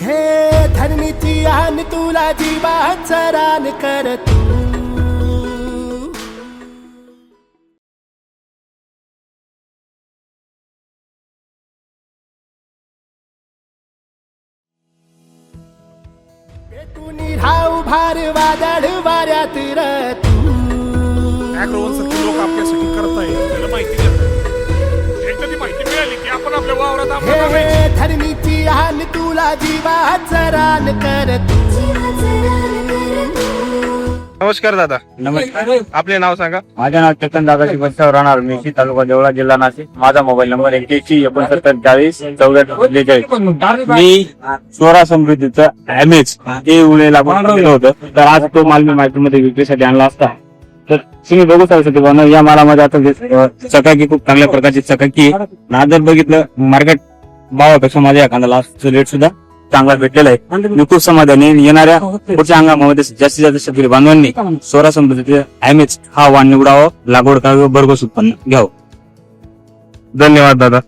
हे धरणीची आन तुला जीवाचं रान कर तू. पेटून राहू भार वादळ वाऱ्यात र तू अॅग्रोवन सारखे लोक आपल्यासाठी करताय त्याला माहिती देत एकदा ती माहिती मिळाली की आपण आपल्या वावरात आंबा आन तुला जीवाचं रान कर तू नमस्कार दादा. नमस्कार. आपले नाव सांगा. माझे नाव चेतन दादाजी बच्चाव राहणार. मेशी तालुका देवळा जिल्हा नाशिक. माझा मोबाईल नंबर एक्क्याऐंशी एकोणसत्तर चाळीस चौदा बेचाळीस. मी स्वरा समृद्धीचं उळे लागून केलं होतं. तर आज तो माल मी मार्केटमध्ये विक्रीसाठी आणला असता. तर तुम्ही बघू शकता या मालामध्ये आता चकाकी खूप चांगल्या प्रकारची चकाकी आहे. जर बघितलं मार्केट भावापेक्षा माझ्या एखाद्याला रेट सुद्धा चांगला भेटलेला आहे. मी खूप समाधानी येणाऱ्या पुढच्या हंगामामध्ये जास्तीत जास्त शेतकरी बांधवांनी सोळा समृद्धीचे एमएच हा वाण निवडावा लागवड करावं भरघोस उत्पन्न घ्यावं. धन्यवाद दादा.